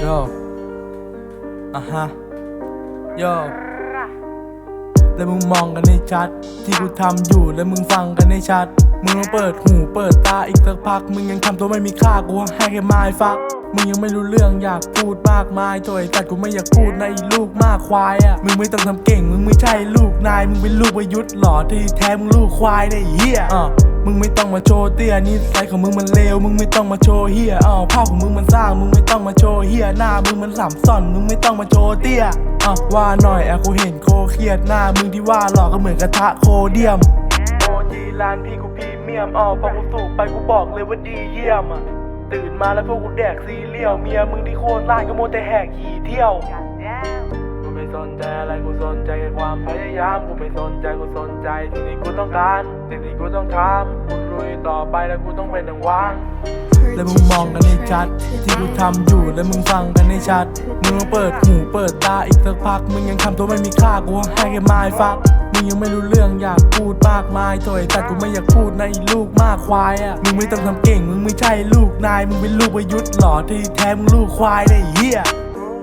โยอะฮะโยแล้วมึงมองกันให้ชัด ที่กูทำอยู่แล้วมึงฟังกันให้ชัด มึงลองเปิดหูเปิดตาอีกสักพัก มึงยังทำตัวไม่มีค่ากูให้แค่ไม้ฟักมึงยังไม่รู้เรื่องอยากพูดมากมายตัวไอ้สัตว์กูไม่อยากพูดในะไอ้ลูกมากควายอะ มึงไม่ต้องทำเก่ง มึงไม่ใช่ลูกนาย มึงเป็นลูกประยุทธ์หล่อที่แท้มึงลูกควายได้เหี้ยอะ มึงไม่ต้องมาโชว์เตี้ยนิสัยของมึงมันเลว มึงไม่ต้องมาโชว์เฮียอ้าวภาพของมึงมันสร้าง มึงไม่ต้องมาโชว์เฮียหน้า มึงมันสามซ่อน มึงไม่ต้องมาโชว์เตี้ยอะว่าหน่อยอะกูเห็นโคเครียดหน้า มึงที่ว่าหลอกก็เหมือนกระทะโคเดียมโอจีร้านพี่กูพรีเมียมอ้าวพอกูสูบไปกูบอกเลยว่าดีเยี่ยมอะตื่นมาแล้วพวกกูแดกซีเรียลเมียมึงที่โคตรร้านก็โมแต่แหกขี่เที่ยว สนใจอะไรกูสนใจแค่ความพยายามกูไม่สนใจกูสนใจสิ่งที่กูต้องการสิ่งที่กูต้องทำกูลุยต่อไปแล้วกูต้องเป็นดังวางแล้วมึงมองกันให้ชัด ที่กูทำอยู่แล้วมึงฟังกันให้ชัดมึงลอเปิดหูเปิดตาอีกสักพักมึงยังทำตัวไม่มีค่ากูให้แค่ไม้ฟักมึงยังไม่รู้เรื่องอยากพูดมากมายตัวไอ้สัตว์กูไม่อยากพูดในลูกมากควายอะมึงไม่ต้องทำเก่งมึงไม่ใช่ลูกนายมึงเป็นลูกประยุทธ์หล่อที่แท้มึงลูกควายได้เหี้ย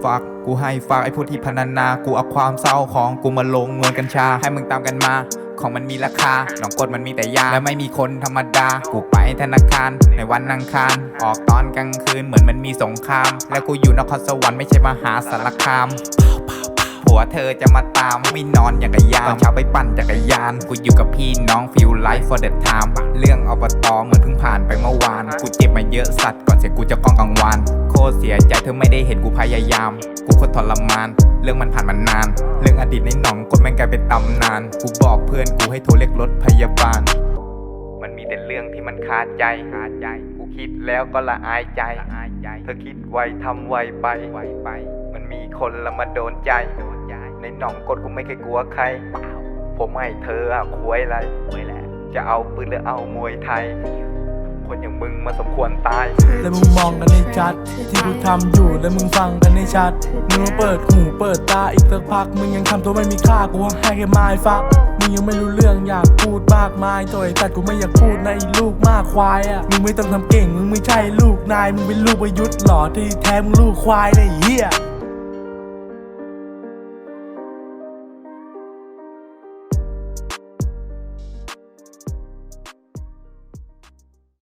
ฟัก กูให้ฝากไอ้พวกที่พนันนา กูเอาความเศร้าของกูมาลงนวลกัญชา ให้มึงตามกันมา ของมันมีราคาหนองกดมันมีแต่ยา และไม่มีคนธรรมดา กูไปธนาคาร ในวันอังคาร ออกตอนกลางคืนเหมือนมันมีสงคราม แล้วกูอยู่นครสวรรค์ไม่ใช่มหาสารคาม วเธอจะมาตามไม่นอนอย่างกับยามตอนเช้าไปปั่นจักรยานกูอยู่กับพี่น้องฟิลไลฟ์ for the time เรื่องอบตเหมือนเพิ่งผ่านไปเมื่อวาน กูเจ็บมาเยอะสัตว์ก่อนเสียกูจะก้องกังวานโคตรเสียใจเธอไม่ได้เห็นกูพยายาม กูโคตรทรมาน เรื่องมันผ่านมานาน เรื่องอดีตในหนองกดแม่งกลายเป็นตำนาน กูบอกเพื่อนกูให้โทรเรียกรถพยาบาล มันมีแต่เรื่องที่มันคาใจคาใจกูคิดแล้วก็ละอายใจอายใจเธอคิดไวทำไวไปไวไป มันมีคนละมาโดนใจ ในหนองกดกูไม่เคยกลัวใคร ผมให้เธออะควยอะไรควยแหละจะเอาปืนหรือเอามวยไทย คนอย่างมึงมาสมควรตาย แล้วมึงมองกันให้ชัด ที่กูทำอยู่แล้วมึงฟังกันให้ชัดมึงลองเปิดหูเปิดตาอีกสักพัก มึงยังทำตัวไม่มีค่ากูให้แค่ไม้ฟักมึงยังไม่รู้เรื่องอยากพูดมากมายตัวไอ้สัตว์กูไม่อยากพูดในะไอ้ลูกมากควายอะมึงไม่ต้องทำเก่งมึงไม่ใช่ลูกนายมึงเป็นลูกประยุทธ์หล่อที่แท้มึงลูกควายได้เหี้ย